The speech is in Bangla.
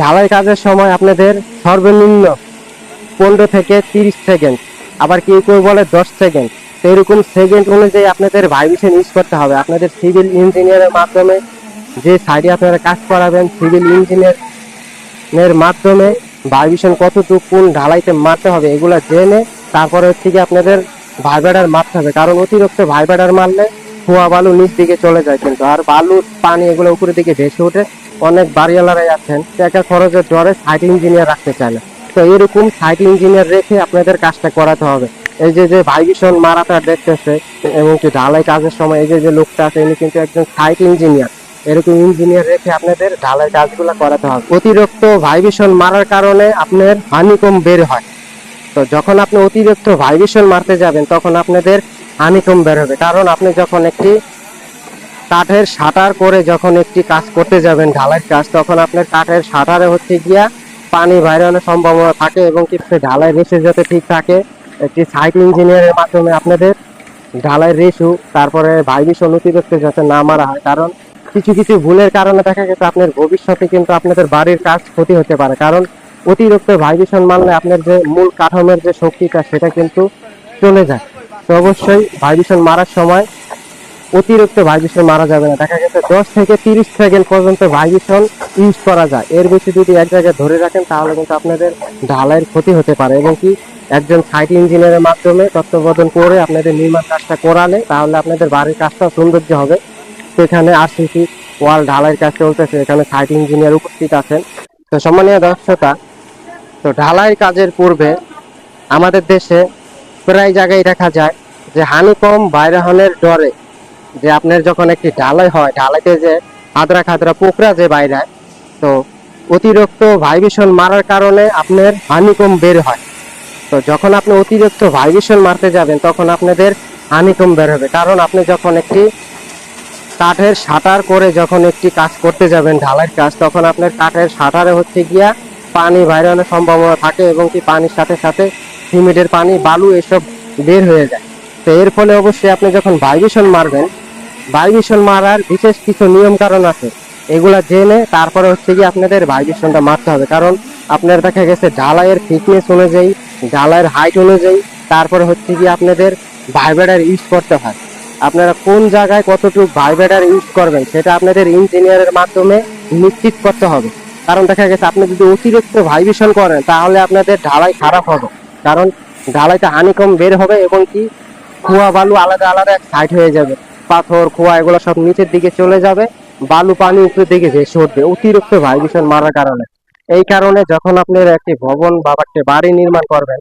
ঢালাই কাজের সময় আপনাদের সর্বনিম্ন পনেরো থেকে তিরিশ সেকেন্ড, আবার কেউ কেউ বলে দশ সেকেন্ড। এরকম সেকেন্ড অনুযায়ী আপনাদের ভাইব্রেশন ইউজ করতে হবে। আপনাদের সিভিল ইঞ্জিনিয়ারের মাধ্যমে যে সাইডে আপনারা কাজ করাবেন, সিভিল ইঞ্জিনিয়ারের মাধ্যমে ভাইব্রেশন কতটুকু কোন ঢালাইতে মারতে হবে এগুলো জেনে তারপরে হচ্ছে কি আপনাদের ভাইব্রেটার মারতে হবে। কারণ অতিরিক্ত ভাইব্রেটার মারলে ধোঁয়া বালু নিচ দিকে চলে যায় কিন্তু। আর বালু, পানি এগুলো উপরের দিকে ভেসে ওঠে। অনেক বাড়িওয়ালারাই আছেন। টাকা খরচের ডরে সাইট ইঞ্জিনিয়ার রাখতে চায় না। তো এরকম সাইট ইঞ্জিনিয়ার রেখে আপনাদের কাজটা করাতে হবে। এই যে যে ভাইব্রেশন মারাটা দেখতেছে এবং কি ঢালাই কাজের সময় এই যে যে লোকটা আছে, ইনি কিন্তু একজন সাইট ইঞ্জিনিয়ার। এরকম ইঞ্জিনিয়ার রেখে আপনাদের ঢালাই কাজগুলো করাতে হবে। অতিরিক্ত ভাইব্রেশন মারার কারণে আপনার হানিকম বের হয়। তো যখন আপনি অতিরিক্ত ভাইব্রেশন মারতে যাবেন, তখন আপনাদের হানিকম বের হবে। কারণ আপনি যখন একটি কাঠের শাটার করে যখন একটি কাজ করতে যাবেন, ঢালাইয়ের কাজ, তখন আপনার কাঠের শাটারে হচ্ছে গিয়া পানি বাইরানোর সম্ভাবনা থাকে এবং কি ঢালাই রেসে যাতে ঠিক থাকে। একটি সাইট ইঞ্জিনিয়ারের মাধ্যমে আপনাদের ঢালাই রেসু তারপরে ভাইব্রেশন অতিরিক্ত যাতে না মারা হয়। কারণ কিছু কিছু ভুলের কারণে দেখা গেছে আপনার ভবিষ্যতে কিন্তু আপনাদের বাড়ির কাজ ক্ষতি হতে পারে। কারণ অতিরিক্ত ভাইব্রেশন মানলে আপনার যে মূল কাঠামোর যে শক্তিটা, সেটা কিন্তু চলে যায়। তো অবশ্যই ভাইব্রেশন মারার সময় অতিরিক্ত ভাইব্রেশন মারা যাবে না। দেখা গেছে দশ থেকে তিরিশ সেকেন্ড পর্যন্ত ভাইব্রেশন ইউজ করা যায়। এর বেশি যদি এক জায়গায় ধরে রাখেন, তাহলে কিন্তু আপনাদের ঢালাইয়ের ক্ষতি হতে পারে এবং কি একজন সাইট ইঞ্জিনিয়ারের মাধ্যমে তত্ত্বাবধান করে আপনাদের নির্মাণ কাজটা করালে তাহলে আপনাদের বাড়ির কাজটা সৌন্দর্য হবে। সেখানে আর আরসিসি ওয়াল ঢালাইয়ের কাজ চলতেছে, এখানে সাইট ইঞ্জিনিয়ার উপস্থিত আছেন। তো সম্মানীয় দর্শকতা তো ঢালাই কাজের পূর্বে আমাদের দেশে প্রায় জায়গায় দেখা যায় যে হানিকম বাইরহনের ডরে, যে আপনার যখন একটি ঢালাই হয় ঢালাইতে যে আদ্রা খাদরা পোকরা যে বাইরায় তো অতিরিক্ত ভাইব্রেশন মারার কারণে আপনার হানিকম বের হয়। তো যখন আপনি অতিরিক্ত ভাইবেশন মারতে যাবেন, তখন আপনাদের হানিকম বের হবে। কারণ আপনি যখন একটি কাঠের শাটার করে যখন একটি কাজ করতে যাবেন, ঢালাইয়ের কাজ, তখন আপনার কাঠের শাটারে হচ্ছে গিয়া পানি বাইরানোর সম্ভাবনা থাকে এবং কি পানির সাথে সাথে সিমেন্টের পানি, বালু এসব বের হয়ে যায়। তো এর ফলে অবশ্যই আপনি যখন ভাইব্রেশন মারবেন ভাইব্রেশন মারার বিশেষ কিছু নিয়ম কারণ আছে। এগুলা জেনে তারপরে হচ্ছে কি আপনাদের ভাইব্রেশনটা মারতে হবে। কারণ আপনার দেখা গেছে ঢালাইয়ের ফিটনেস অনুযায়ী, ঢালাইয়ের হাইট অনুযায়ী, তারপরে হচ্ছে কি আপনাদের ভাইব্রেটার ইউজ করতে হয়। আপনারা কোন জায়গায় কতটুকু ভাইব্রেটার ইউজ করবেন, সেটা আপনাদের ইঞ্জিনিয়ারের মাধ্যমে নিশ্চিত করতে হবে। কারণ দেখা গেছে, আপনি যদি অতিরিক্ত ভাইব্রেশন করেন, তাহলে আপনাদের ঢালাই খারাপ হবে। কারণ ঢালাইটা হানিকম বের হবে এবং কি খোয়া বালু আলাদা আলাদা এক সাইড হয়ে যাবে। পাথর, খোয়া এগুলো সব নিচের দিকে চলে যাবে, বালু পানি উপরের দিকে ভেসে উঠবে। অতিরিক্ত ভাইব্রেশন মারার কারণে। এই কারণে যখন আপনি একটি ভবন বা একটি বাড়ি নির্মাণ করবেন